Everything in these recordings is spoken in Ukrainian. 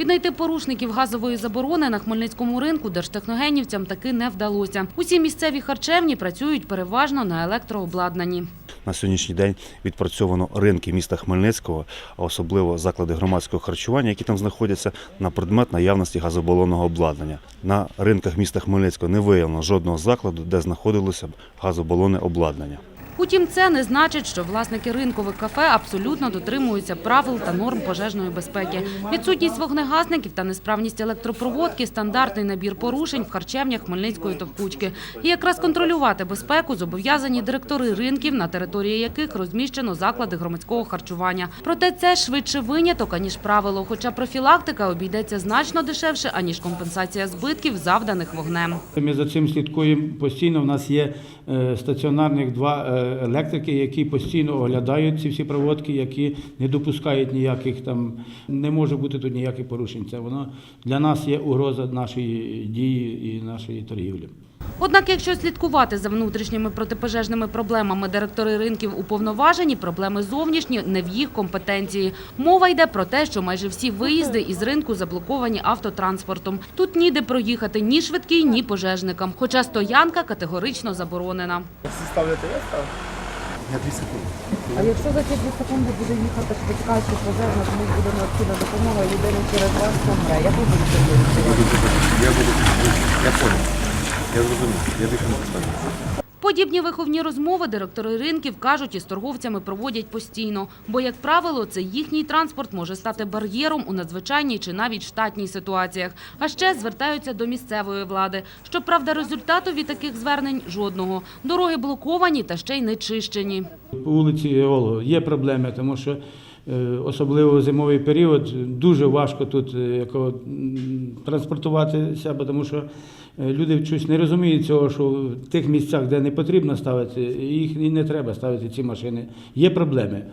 Віднайти порушників газової заборони на Хмельницькому ринку держтехногенівцям таки не вдалося. Усі місцеві харчевні працюють переважно на електрообладнанні. На сьогоднішній день відпрацьовано ринки міста Хмельницького, а особливо заклади громадського харчування, які там знаходяться, на предмет наявності газобалонного обладнання. На ринках міста Хмельницького не виявлено жодного закладу, де знаходилося б газобалонне обладнання. Утім, це не значить, що власники ринкових кафе абсолютно дотримуються правил та норм пожежної безпеки. Відсутність вогнегасників та несправність електропроводки – стандартний набір порушень в харчевнях Хмельницької товкучки. І якраз контролювати безпеку зобов'язані директори ринків, на території яких розміщено заклади громадського харчування. Проте це швидше виняток, аніж правило, хоча профілактика обійдеться значно дешевше, аніж компенсація збитків, завданих вогнем. Ми за цим слідкуємо постійно. У нас є е, стаціонарних два е, електрики, які постійно оглядають ці всі проводки, які не допускають ніяких там, не може бути тут ніяких порушень. Це воно для нас є угроза нашої дії і нашої торгівлі. Однак, якщо слідкувати за внутрішніми протипожежними проблемами директори ринків уповноважені, проблеми зовнішні не в їх компетенції. Мова йде про те, що майже всі виїзди із ринку заблоковані автотранспортом. Тут ніде проїхати ні швидкій, ні пожежникам, хоча стоянка категорично заборонена. Всі ставляти я став? Я секунди. А якщо за ці дві секунди буде їхати швидка чи пожежна, тому буде необхідна допомога, людина через вас помре. Як ви будете Я зрозумів. Я більше не поставлю. Подібні виховні розмови директори ринків кажуть, із торговцями проводять постійно, бо, як правило, це їхній транспорт може стати бар'єром у надзвичайній чи навіть штатній ситуаціях. А ще звертаються до місцевої влади. Щоправда, результату від таких звернень жодного. Дороги блоковані та ще й не чищені. По вулиці Олго є проблеми, тому що особливо в зимовий період дуже важко тут е, яко, транспортуватися, тому що е, люди щось не розуміють цього, що в тих місцях, де не потрібно ставити, їх і не треба ставити ці машини. Є проблеми.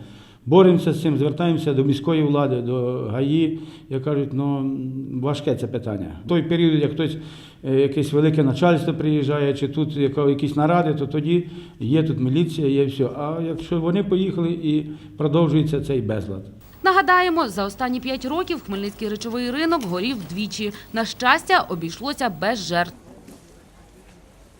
Боремося з цим, звертаємося до міської влади, до ГАІ, як кажуть, ну важке це питання. В той період, як хтось е, якесь велике начальство приїжджає, чи тут якісь наради, то тоді є тут міліція, є все. А якщо вони поїхали і продовжується цей безлад. Нагадаємо, за останні п'ять років Хмельницький речовий ринок горів двічі. На щастя, обійшлося без жертв.